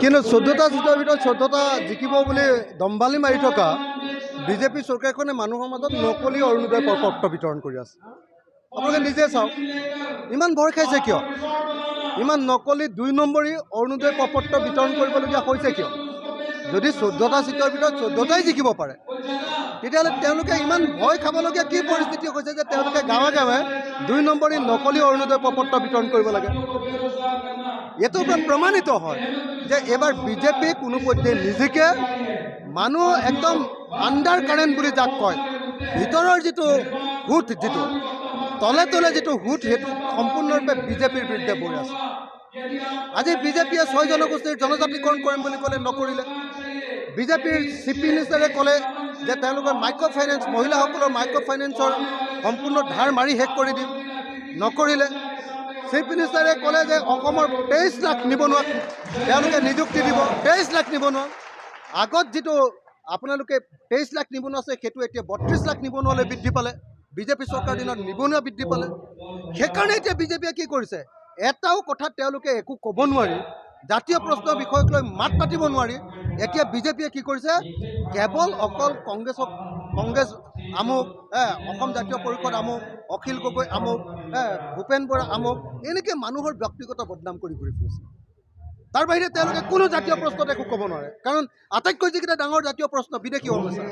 কিন্তু চৈধ্যটা চিটৰ ভিতৰত চৈধ্যটা জিকিব বুলি দম্বালি মাৰি থকা বিজেপি চৰকাৰখনে মানুহৰ মাজত নকলি অৰুণোদয় পত্ৰ বিতৰণ কৰি আছে। আপোনালোকে নিজে চাওক, ইমান ভয় খাইছে কিয়? ইমান নকলি দুই নম্বৰী অৰুণোদয় পত্ৰ বিতৰণ কৰিবলগীয়া হৈছে কিয়? যদি চৈধ্যটা চিটৰ ভিতৰত চৈধ্যটাই জিকিব পাৰে, তেতিয়াহ'লে তেওঁলোকে ইমান ভয় খাবলগীয়া কি পৰিস্থিতি হৈছে যে তেওঁলোকে গাঁৱে গাঁৱে দুই নম্বৰী নকলি অৰুণোদয় পত্ৰ বিতৰণ কৰিব লাগে? এইটোৰ পৰা প্ৰমাণিত হয়। যে এইবাৰ বিজেপি কোনোপধ্যে নিজিকে মানুহ একদম আণ্ডাৰ কাৰেণ্ট বুলি যাক কয়, ভিতৰৰ যিটো সুঁত যিটো, তলে তলে যিটো সুঁত সেইটো সম্পূৰ্ণৰূপে বিজেপিৰ বিৰুদ্ধে বৈ আছে। আজি বিজেপিয়ে ছয় জনগোষ্ঠীৰ জনজাতিকৰণ কৰিম বুলি ক'লে, নকৰিলে। বিজেপিৰ চিফ মিনিষ্টাৰে ক'লে যে তেওঁলোকৰ মাইক্ৰ' ফাইনেন্স মহিলাসকলৰ মাইক্ৰ' ফাইনেন্সৰ সম্পূৰ্ণ ধাৰ মাৰি শেষ কৰি দিম। নকৰিলে। চিফ মিনিষ্টাৰে ক'লে যে অসমৰ তেইছ লাখ নিবনুৱাক তেওঁলোকে নিযুক্তি দিব, তেইছ লাখ নিবনুৱা। আগত যিটো আপোনালোকে তেইছ লাখ নিবনুৱা আছে, সেইটো এতিয়া বত্ৰিছ লাখ নিবনুৱালৈ বৃদ্ধি পালে। বিজেপি চৰকাৰ দিনত নিবনুৱা বৃদ্ধি পালে। সেইকাৰণে এতিয়া বিজেপিয়ে কি কৰিছে, এটাও কথাত তেওঁলোকে একো ক'ব নোৱাৰি, জাতীয় প্ৰশ্নৰ বিষয়ক লৈ মাত পাতিব নোৱাৰি। এতিয়া বিজেপিয়ে কি কৰিছে, কেৱল অকল কংগ্ৰেছক, কংগ্ৰেছ আমুক অসম জাতীয় পৰিষদ আমুক অখিল গগৈ আমুক এ, ভূপেন বৰা আমুক এনেকৈ মানুহৰ ব্যক্তিগত বদনাম কৰি ঘূৰি ফুৰিছে। তাৰ বাহিৰে তেওঁলোকে কোনো জাতীয় প্ৰশ্নত একো ক'ব নোৱাৰে। কাৰণ আটাইতকৈ যিকেইটা ডাঙৰ জাতীয় প্ৰশ্ন বিদেশি সমস্যা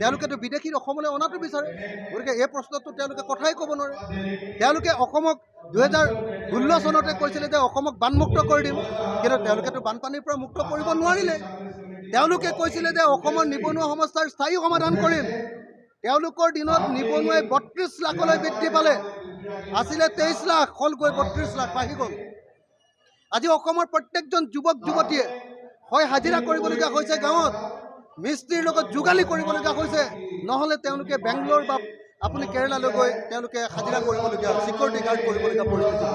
তেওঁলোকেতো বিদেশীৰ অসমলৈ অনাটো বিচাৰে। গতিকে এই প্ৰশ্নততো তেওঁলোকে কথাই ক'ব নোৱাৰে। তেওঁলোকে অসমক দুহেজাৰ ষোল্ল চনতে কৈছিলে যে অসমক বানমুক্ত কৰি দিম কিন্তু তেওঁলোকেতো বানপানীৰ পৰা মুক্ত কৰিব নোৱাৰিলে। তেওঁলোকে কৈছিলে যে অসমৰ নিবনুৱা সমস্যাৰ স্থায়ী সমাধান কৰিম। তেওঁলোকৰ দিনত নিবনুৱাই বত্ৰিছ লাখলৈ বৃদ্ধি পালে। আছিলে তেইছ লাখ হ'ল গৈ বত্ৰিছ লাখ, বাঢ়ি গ'ল। আজি অসমৰ প্ৰত্যেকজন যুৱক, যুৱতীয়ে হয় হাজিৰা কৰিবলগীয়া হৈছে গাঁৱত। মিস্ত্ৰীৰ লগত যোগালী কৰিবলগীয়া হৈছে। নহ'লে তেওঁলোকে বেংগলোৰ বা আপুনি কেৰেলালৈ গৈ তেওঁলোকে হাজিৰা কৰিবলগীয়া চিকিউৰিটি গাৰ্ড কৰিবলগীয়া পৰিস্থিতি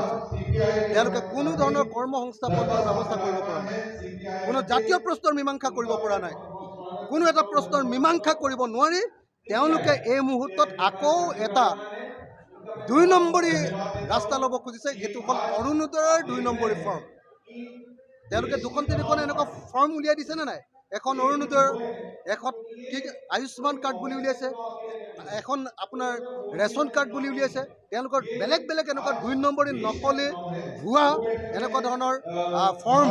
তেওঁলোকে কোনো ধৰণৰ কৰ্ম সংস্থাপনৰ ব্যৱস্থা কৰিব পৰা নাই। কোনো জাতীয় প্ৰশ্নৰ মীমাংসা কৰিব পৰা নাই। কোনো এটা প্ৰশ্নৰ মীমাংসা কৰিব নোৱাৰি। তেওঁলোকে এই মুহূৰ্তত আকৌ এটা দুই নম্বৰী ৰাস্তা ল'ব খুজিছে, সেইটো হ'ল অৰুণোদয়ৰ দুই নম্বৰী ফৰ্ম তেওঁলোকে দুখন তিনিখন এনেকুৱা ফৰ্ম উলিয়াই দিছেনে নাই? এখন অৰুণোদয়ৰ, এখন কি আয়ুষ্মান কাৰ্ড বুলি উলিয়াইছে, এখন আপোনাৰ ৰেচন কাৰ্ড বুলি উলিয়াইছে। তেওঁলোকৰ বেলেগ বেলেগ এনেকুৱা দুই নম্বৰী নকলি ভুৱা এনেকুৱা ধৰণৰ ফৰ্ম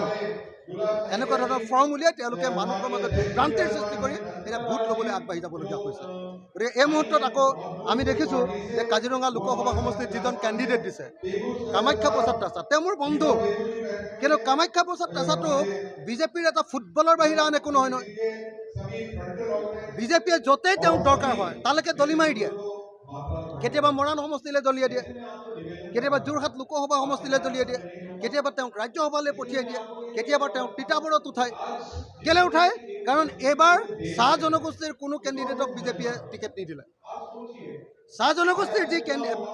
এনেকুৱা ধৰণৰ ফৰ্ম উলিয়াই তেওঁলোকে মানুহৰ মাজত বিভ্ৰান্তিৰ সৃষ্টি কৰি এতিয়া ভোট ল'বলৈ আগবাঢ়ি যাবলগীয়া হৈছে। গতিকে এই মুহূৰ্তত আকৌ আমি দেখিছোঁ যে কাজিৰঙা লোকসভা সমষ্টিত যিজন কেণ্ডিডেট দিছে, কামাখ্যা প্ৰসাদ তাছা তেওঁ মোৰ বন্ধু। কিন্তু কামাখ্যা প্ৰসাদ তাছাটো বিজেপিৰ এটা ফুটবলৰ বাহিৰে আন একো নহয় নহয়। বিজেপিয়ে য'তেই তেওঁক দৰকাৰ হয়, তালৈকে দলি মাৰি দিয়ে। কেতিয়াবা মৰাণ সমষ্টিলৈ দলিয়াই দিয়ে। কেতিয়াবা যোৰহাট লোকসভা সমষ্টিলৈ দলিয়াই দিয়ে। কেতিয়াবা তেওঁক ৰাজ্যসভালৈ পঠিয়াই দিয়ে। কেতিয়াবা তেওঁক তিতাবৰত উঠায়। কেলৈ উঠায়? কাৰণ এইবাৰ চাহ জনগোষ্ঠীৰ কোনো কেণ্ডিডেটক বিজেপিয়ে টিকেট নিদিলে। চাহ জনগোষ্ঠীৰ যি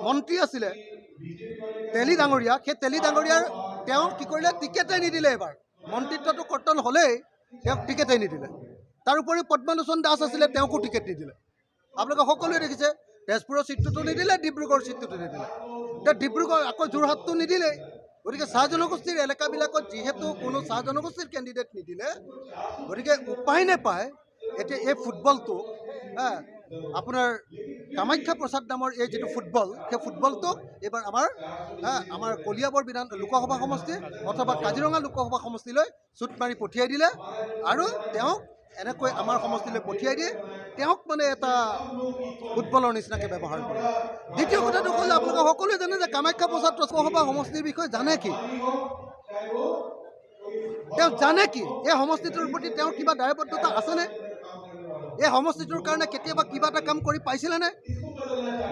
মন্ত্ৰী আছিলে, তেলী ডাঙৰীয়া, সেই তেলী ডাঙৰীয়াৰ তেওঁ কি কৰিলে? টিকেটেই নিদিলে এইবাৰ মন্ত্ৰিত্বটো কৰ্তন হ'লেই তেওঁক টিকেটেই নিদিলে। তাৰোপৰি পদ্মলোচন দাস আছিলে, তেওঁকো টিকেট নিদিলে। আপোনালোকে সকলোৱে দেখিছে তেজপুৰৰ চিটটোতো নিদিলে ডিব্ৰুগড় চিটটোতো নিদিলে। এতিয়া ডিব্ৰুগড় আকৌ যোৰহাটটো নিদিলেই গতিকে চাহ জনগোষ্ঠীৰ এলেকাবিলাকত যিহেতু কোনো চাহ জনগোষ্ঠীৰ কেণ্ডিডেট নিদিলে গতিকে উপায় নাপায় এতিয়া এই ফুটবলটো হা, আপোনাৰ কামাখ্যা প্ৰসাদ নামৰ এই যিটো ফুটবল সেই ফুটবলটোক এইবাৰ আমাৰ হা, আমাৰ কলিয়াবৰ বিধান লোকসভা সমষ্টি অথবা কাজিৰঙা লোকসভা সমষ্টিলৈ চুট মাৰি পঠিয়াই দিলে আৰু তেওঁক এনেকৈ আমাৰ সমষ্টিলৈ পঠিয়াই দিয়ে। তেওঁক মানে এটা ফুটবলৰ নিচিনাকৈ ব্যৱহাৰ কৰে। দ্বিতীয় কথাটো হ'ল, আপোনালোকে সকলোৱে জানে যে কামাখ্যা প্ৰসাদ লোকসভা সমষ্টিৰ বিষয়ে জানে কি? তেওঁ জানে কি? এই সমষ্টিটোৰ প্ৰতি তেওঁৰ কিবা দায়বদ্ধতা আছেনে? এই সমষ্টিটোৰ কাৰণে কেতিয়াবা কিবা এটা কাম কৰি পাইছিলেনে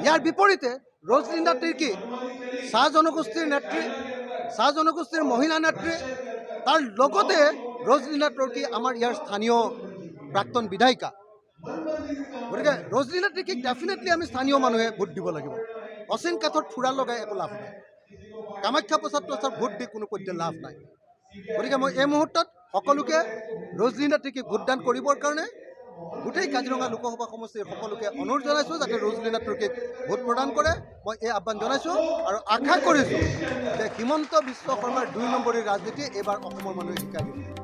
ইয়াৰ বিপৰীতে ৰজলিণ্ডা তিৰ্কী চাহ জনগোষ্ঠীৰ নেত্ৰী চাহ জনগোষ্ঠীৰ মহিলা নেত্ৰী, তাৰ লগতে ৰজলিণ্ডা তিৰ্কী আমাৰ ইয়াৰ স্থানীয় প্ৰাক্তন বিধায়িকা। গতিকে ৰজলিণ্ডা তিৰ্কীক ডেফিনেটলি আমি স্থানীয় মানুহে ভোট দিব লাগিব। অচিন কাঠত ফুৰা লগাই একো লাভ নাই। কামাখ্যা প্ৰসাদ প্ৰচাৰ ভোট দি কোনো পধ্যে লাভ নাই। গতিকে মই এই মুহূৰ্তত সকলোকে ৰজলিণ্ডা তিৰ্কীক ভোটদান কৰিবৰ কাৰণে গোটেই কাজিৰঙা লোকসভা সমষ্টিৰ সকলোকে অনুৰোধ জনাইছোঁ যাতে ৰজলিনা তুৰ্কীক ভোট প্ৰদান কৰে। মই এই আহ্বান জনাইছোঁ আৰু আশা কৰিছোঁ যে হিমন্ত বিশ্ব শৰ্মাৰ দুই নম্বৰী ৰাজনীতি এইবাৰ অসমৰ মানুহে শিকাই দিব।